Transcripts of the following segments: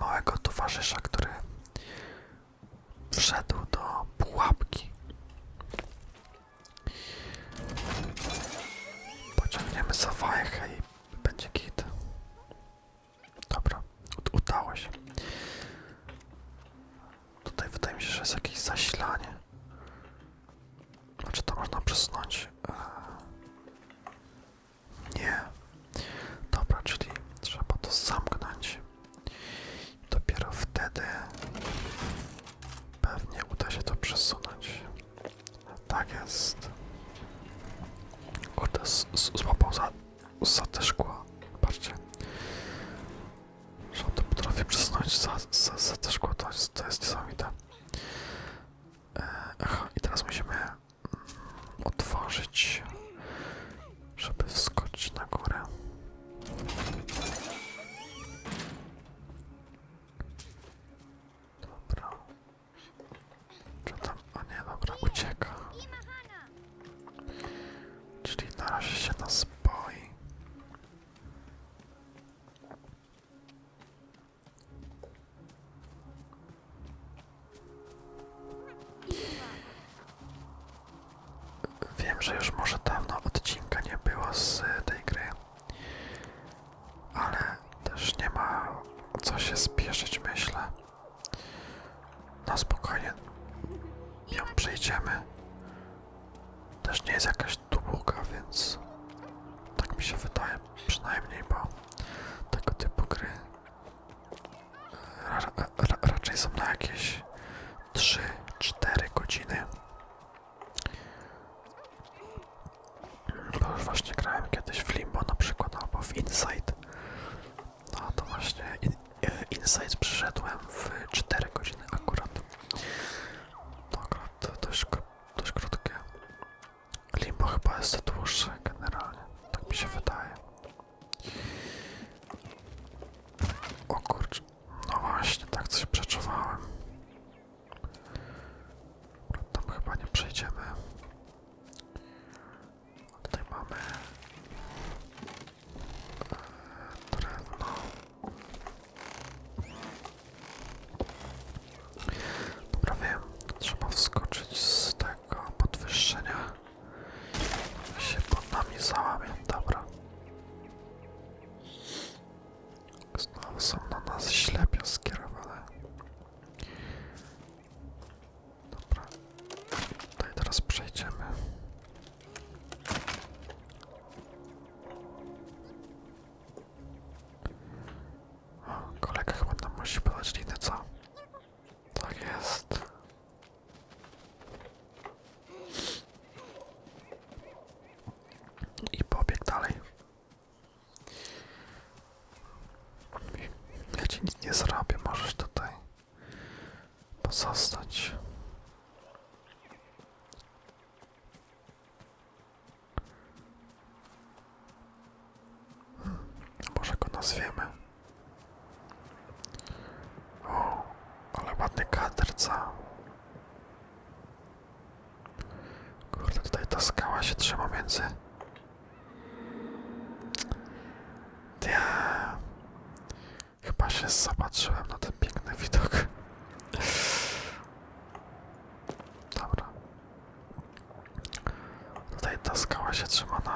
małego towarzysza, który wszedł że już może dawno odcinka nie było z e, tej gry, ale też nie ma co się spieszyć, myślę. No spokojnie, ją przejdziemy. Też nie jest jakaś To już właśnie grałem kiedyś w Limbo na przykład, albo w insight, No to właśnie e, insight przyszedłem w 4 godziny akurat. to akurat dość, dość krótkie. Limbo chyba jest dłuższe generalnie, tak mi się wydaje. Şunu zrobię, możesz tutaj pozostać. 我吃什么呢？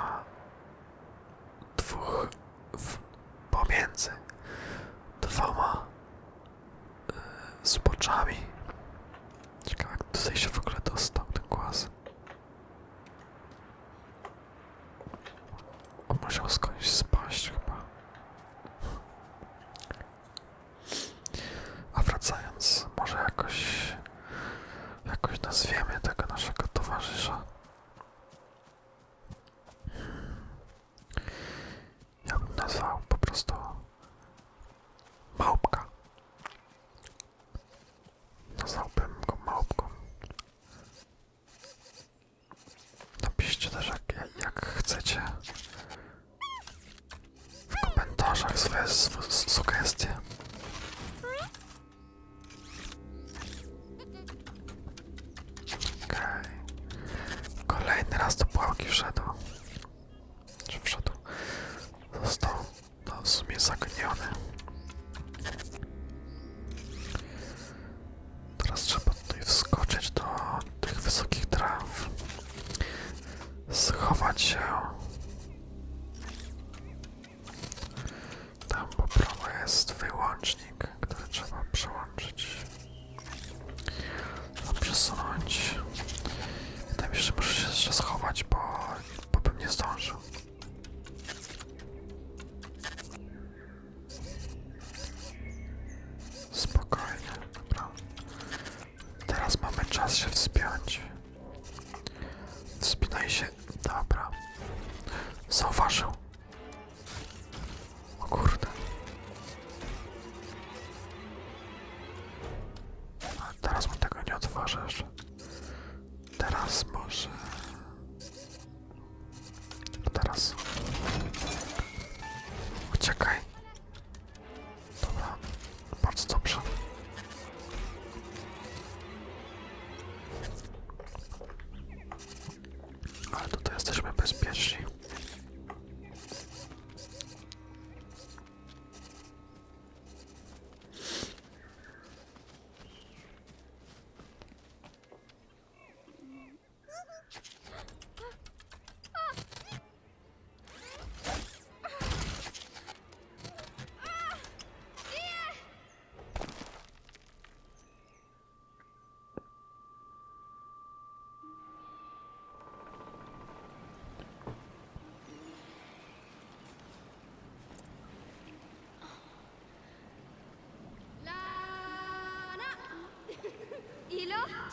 ये लो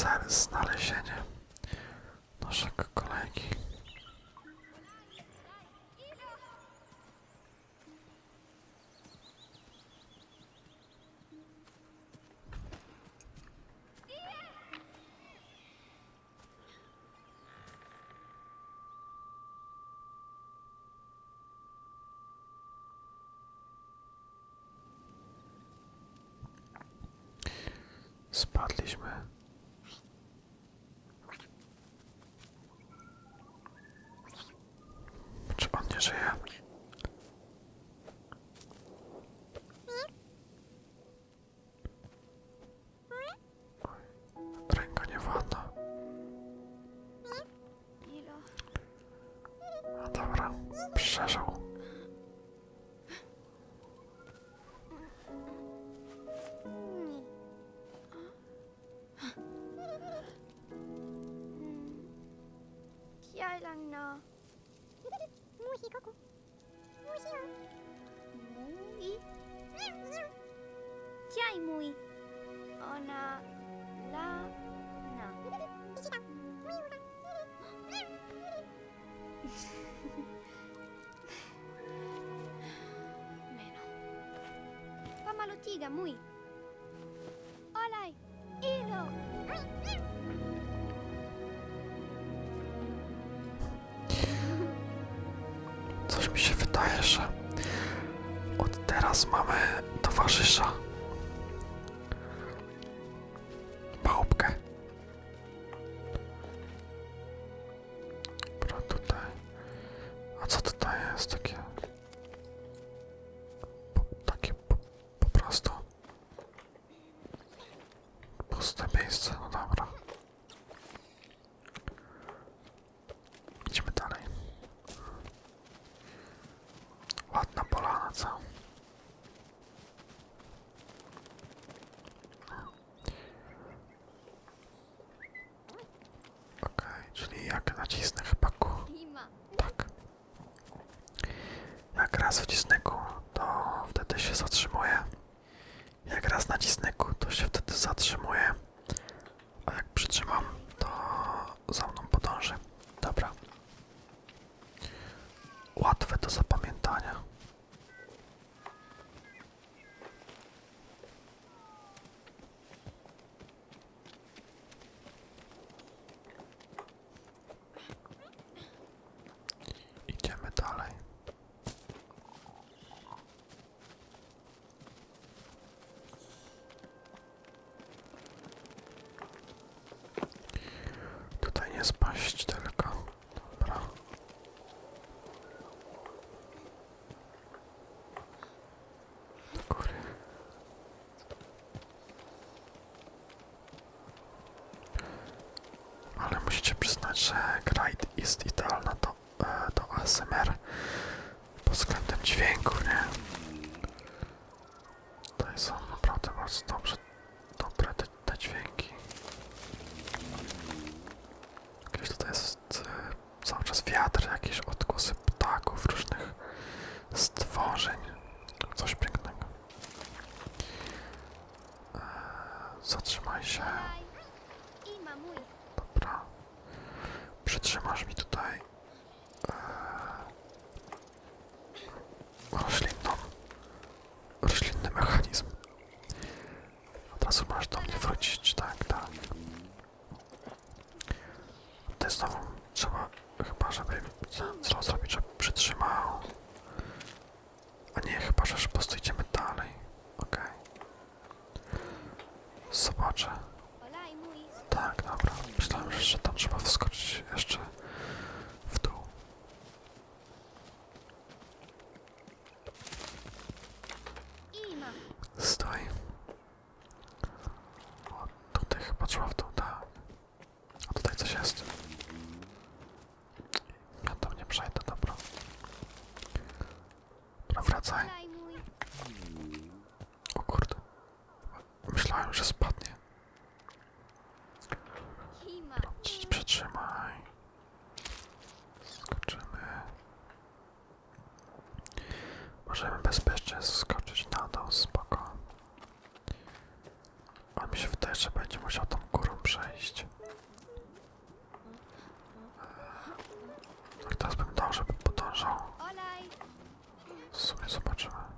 cel znalezienie naszego kolegi. Spadliśmy muy. ¡Hola! ¡Ido! Coś mi się wydaje, że od teraz mamy towarzysza. miasto. Puste miejsce, no dobra. że Glide jest idealna do, e, do ASMR pod względem dźwięku, nie? sobie zobaczymy.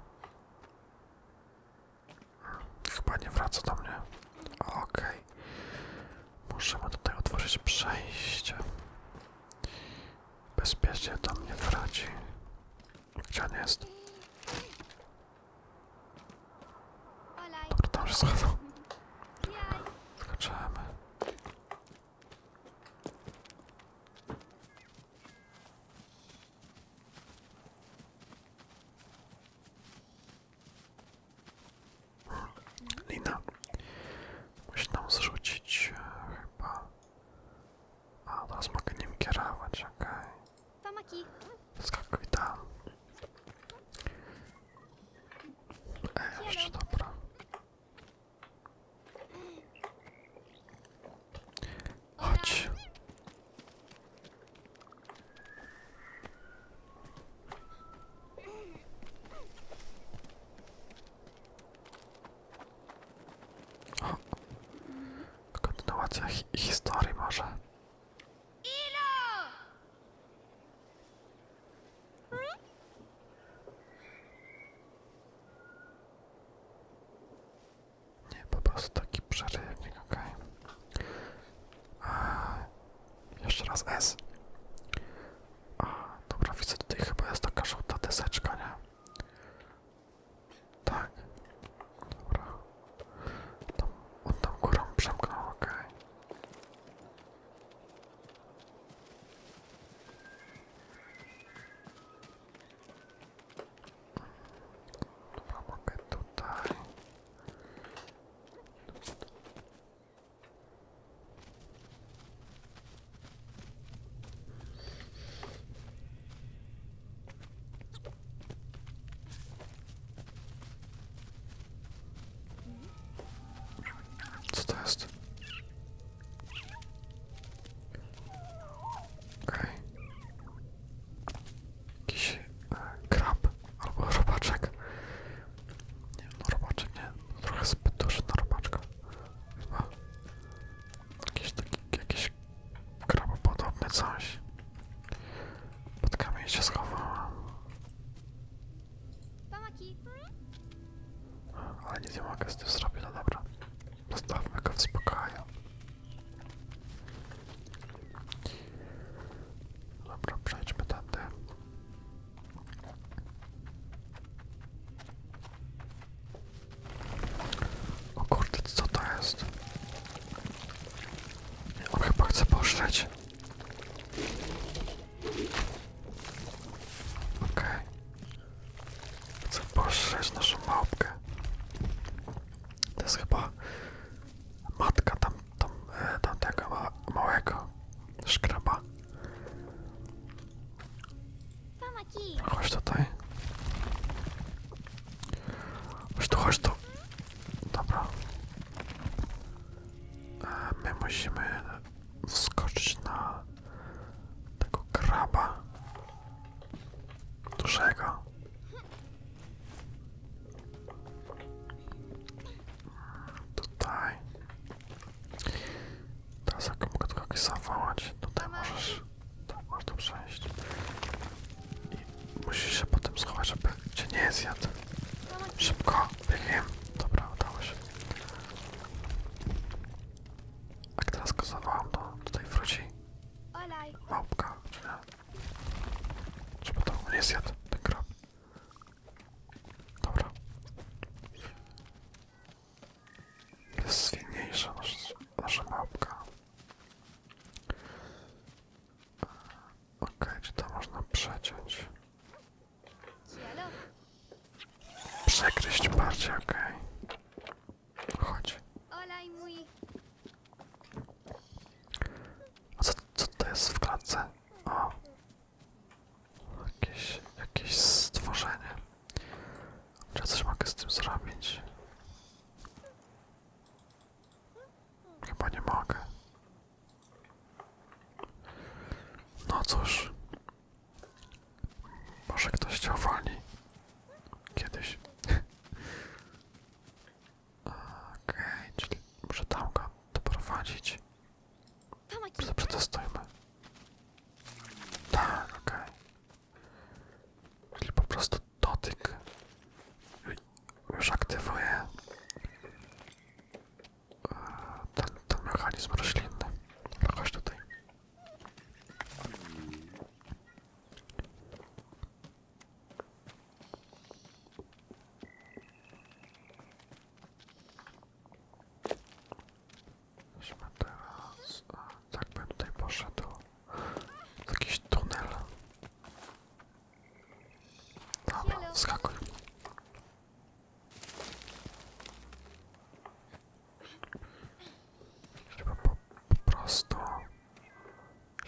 temacie hi historii może. Nie, po prostu taki przerywnik, okej. Okay. Jeszcze raz S.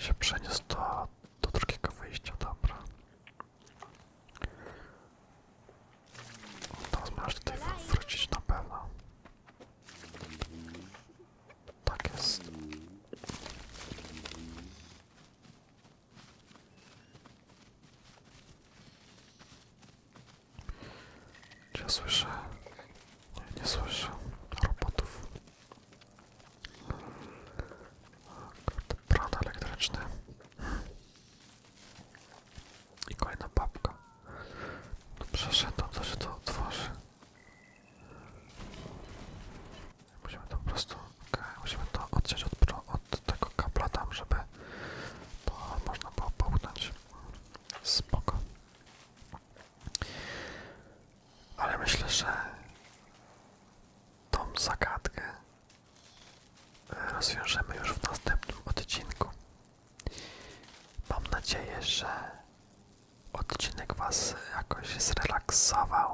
się przeniósł do, do drugiego wyjścia, dobra. Teraz możesz tutaj wr- wrócić na pewno. Tak jest. Czy ja słyszę? Nie, nie słyszę robotów. Kurde, prana elektryczny. I kolejna babka. No przeszedłem, to się to otworzy. Musimy to po prostu, okej, musimy to odciąć od, pro- od tego kabla tam, żeby to można było połknąć. Spoko. Ale myślę, że tą zagadkę e, rozwiążemy już w następnym odcinku. Mam nadzieję, że odcinek Was jakoś zrelaksował